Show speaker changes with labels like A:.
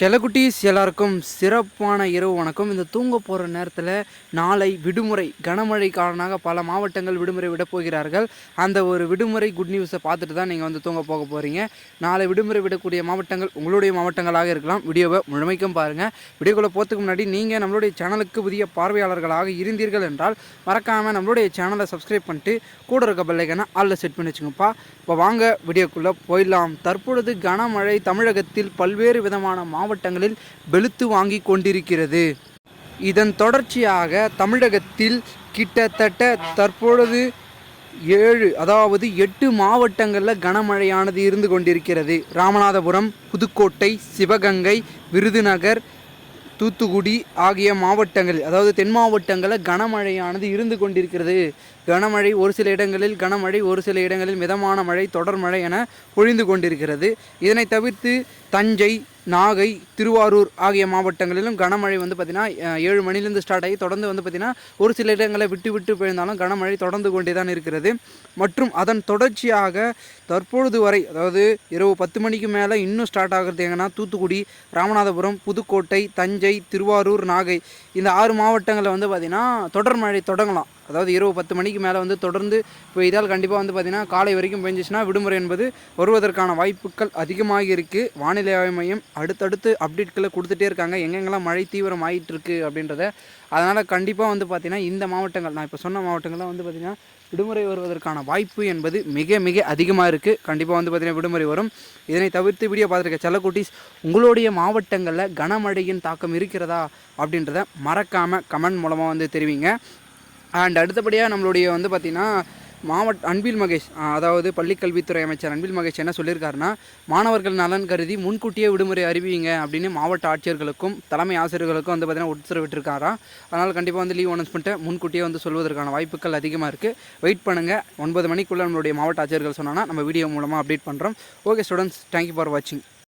A: செல்லக்குட்டீஸ் எல்லாருக்கும் சிறப்பான இரவு வணக்கம். இந்த தூங்க போகிற நேரத்தில் நாளை விடுமுறை கனமழை காரணமாக பல மாவட்டங்கள் விடுமுறை விட போகிறார்கள். அந்த ஒரு விடுமுறை குட் நியூஸை பார்த்துட்டு தான் நீங்கள் வந்து தூங்க போக போகிறீங்க நாளை விடுமுறை விடக்கூடிய மாவட்டங்கள் உங்களுடைய மாவட்டங்களாக இருக்கலாம். வீடியோவை முழுமைக்கும் பாருங்கள் வீடியோக்குள்ளே போகிறதுக்கு முன்னாடி நீங்கள் நம்மளுடைய சேனலுக்கு புதிய பார்வையாளர்களாக இருந்தீர்கள் என்றால் மறக்காமல் நம்மளுடைய சேனலை சப்ஸ்கிரைப் பண்ணிட்டு கூட இருக்க பிள்ளைக்கான ஆளில் செட் பண்ணி வச்சுங்கப்பா. இப்போ வாங்க வீடியோக்குள்ளே போயிடலாம். தற்பொழுது கனமழை தமிழகத்தில் பல்வேறு விதமான மாவட்டங்களில் வெளுத்து வாங்கி கொண்டிருக்கிறது. இதன் தொடர்ச்சியாக தமிழகத்தில் கிட்டத்தட்ட தற்பொழுது ஏழு அதாவது எட்டு மாவட்டங்களில் கனமழையானது இருந்து கொண்டிருக்கிறது. ராமநாதபுரம் புதுக்கோட்டை சிவகங்கை விருதுநகர் தூத்துக்குடி ஆகிய மாவட்டங்கள் அதாவது தென் மாவட்டங்களில் கனமழையானது இருந்து கொண்டிருக்கிறது. கனமழை ஒரு சில இடங்களில் கனமழை ஒரு சில இடங்களில் மிதமான மழை தொடர் மழை என பொழிந்து கொண்டிருக்கிறது. இதனை தவிர்த்து தஞ்சை நாகை திருவாரூர் ஆகிய மாவட்டங்களிலும் கனமழை வந்து பார்த்திங்கன்னா ஏழு மணிலேருந்து ஸ்டார்ட் ஆகி தொடர்ந்து வந்து பார்த்திங்கன்னா ஒரு சில இடங்களை விட்டு விட்டு பெய்ந்தாலும் கனமழை தொடர்ந்து கொண்டே தான் இருக்கிறது. மற்றும் அதன் தொடர்ச்சியாக தற்பொழுது வரை அதாவது இரவு பத்து மணிக்கு மேலே இன்னும் ஸ்டார்ட் ஆகிறது எங்கன்னா தூத்துக்குடி ராமநாதபுரம் புதுக்கோட்டை தஞ்சை திருவாரூர் நாகை இந்த ஆறு மாவட்டங்களில் வந்து பார்த்திங்கன்னா தொடர் மழை தொடங்கலாம். அதாவது இரவு பத்து மணிக்கு மேலே வந்து தொடர்ந்து பெய்தால் கண்டிப்பாக வந்து பார்த்திங்கன்னா காலை வரைக்கும் பெஞ்சிச்சுன்னா விடுமுறை என்பது வருவதற்கான வாய்ப்புகள் அதிகமாக இருக்குது வானிலை ஆய்வு மையம் அடுத்தடுத்து அப்டேட்களை கொடுத்துட்டே இருக்காங்க. எங்கெங்கெல்லாம் மழை தீவிரம் ஆகிட்டுருக்கு அப்படின்றத. அதனால் கண்டிப்பாக வந்து பார்த்திங்கன்னா இந்த மாவட்டங்கள் நான் இப்போ சொன்ன மாவட்டங்கள்லாம் வந்து பார்த்திங்கன்னா விடுமுறை வருவதற்கான வாய்ப்பு என்பது மிக மிக அதிகமாக இருக்குது கண்டிப்பாக வந்து பார்த்திங்கன்னா விடுமுறை வரும். இதனை தவிர்த்து வீடியோ பார்த்துருக்க செல்லக்குட்டீஸ் உங்களுடைய மாவட்டங்களில் கனமழையின் தாக்கம் இருக்கிறதா அப்படின்றத மறக்காமல் கமெண்ட் மூலமாக வந்து தெரிவிங்க. அண்ட் அடுத்தபடியாக நம்மளுடைய வந்து பார்த்திங்கன்னா மாவட்ட அன்பில் மகேஷ் அதாவது பள்ளிக்கல்வித்துறை அமைச்சர் அன்பில் மகேஷ் என்ன சொல்லியிருக்காருன்னா மாணவர்கள் நலன் கருதி முன்கூட்டியே விடுமுறை அறிவிங்க அப்படின்னு மாவட்ட ஆட்சியர்களுக்கும் தலைமை ஆசிரியர்களுக்கும் வந்து பார்த்திங்கன்னா உத்தரவிட்டிருக்காராம் அதனால் கண்டிப்பாக வந்து லீவ் அனௌன்ஸ்மெண்ட்டை முன்கூட்டியே வந்து சொல்வதற்கான வாய்ப்புகள் அதிகமாக இருக்குது வெயிட் பண்ணுங்கள் ஒன்பது மணிக்குள்ளே நம்மளுடைய மாவட்ட ஆட்சியர்கள் சொன்னால் நம்ம வீடியோ மூலமாக அப்டேட் பண்ணுறோம் ஓகே ஸ்டூடெண்ட்ஸ் தேங்க்யூ ஃபார் வாட்சிங்